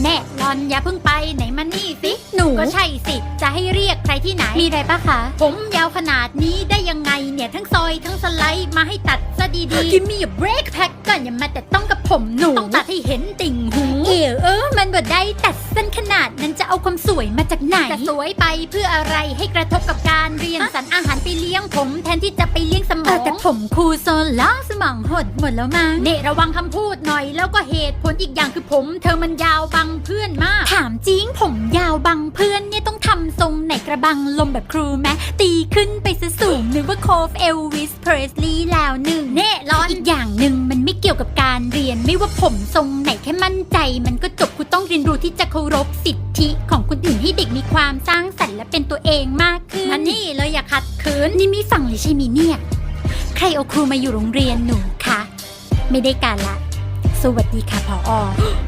แน่รอนอย่าเพิ่งไปไหนมานี่สิ หนูก็ใช่สิ จะให้เรียกใครที่ไหน มีอะไรปะคะ ผมยาวขนาดนี้ได้ยังไงเนี่ยทั้งซอยทั้งสไลด์มาให้ตัดซะดีๆ Give me a break แพ็กก่อนอย่ามาแต่ต้องกับผมหนู ต้องตัดให้เห็นติ่งหู เอวเออ มันบ่ได้ตัดสั้นขนาดนั้นจะเอาความสวยมาจากไหน จะสวยไปเพื่ออะไรให้กระทบกับการเรียนสรรอาหารไปเลี้ยงผม แทนที่จะไปเลี้ยงสมเออองแต่ผมครูโซนล้าส มองหดหมดแล้วมั้งเนระวังคำพูดหน่อย แล้วก็เหตุผลอีกอย่างคือผม เธอมันยาวบังเพื่อนมาก ถามจริงผมยาวบังเพื่อนเนี่ยต้องทำทรงไหนกระบังลมแบบครูแมตีขึ้นไปซะสูงนึกว่าโคฟเอลวิสเพรสลีย์แล้วหนึ่งเน่ร้อนอีกอย่างหนึ่งมันไม่เกี่ยวกับการเรียนไม่ว่าผมทรงไหนแค่มั่นใจ มันก็จบคุณต้องเรียนรู้ที่จะเคารพสิทธิของคนอื่นให้เด็กมีความสร้างสรรค์และเป็นตัวเองมากขึ้นมันนี่เลยอย่าขัดขืนนี่ไม่ฟังเลยใช่ไหมเนี่ยใครเอาครูมาอยู่โรงเรียนหนูคะ ไม่ได้การละ สวัสดีค่ะพออ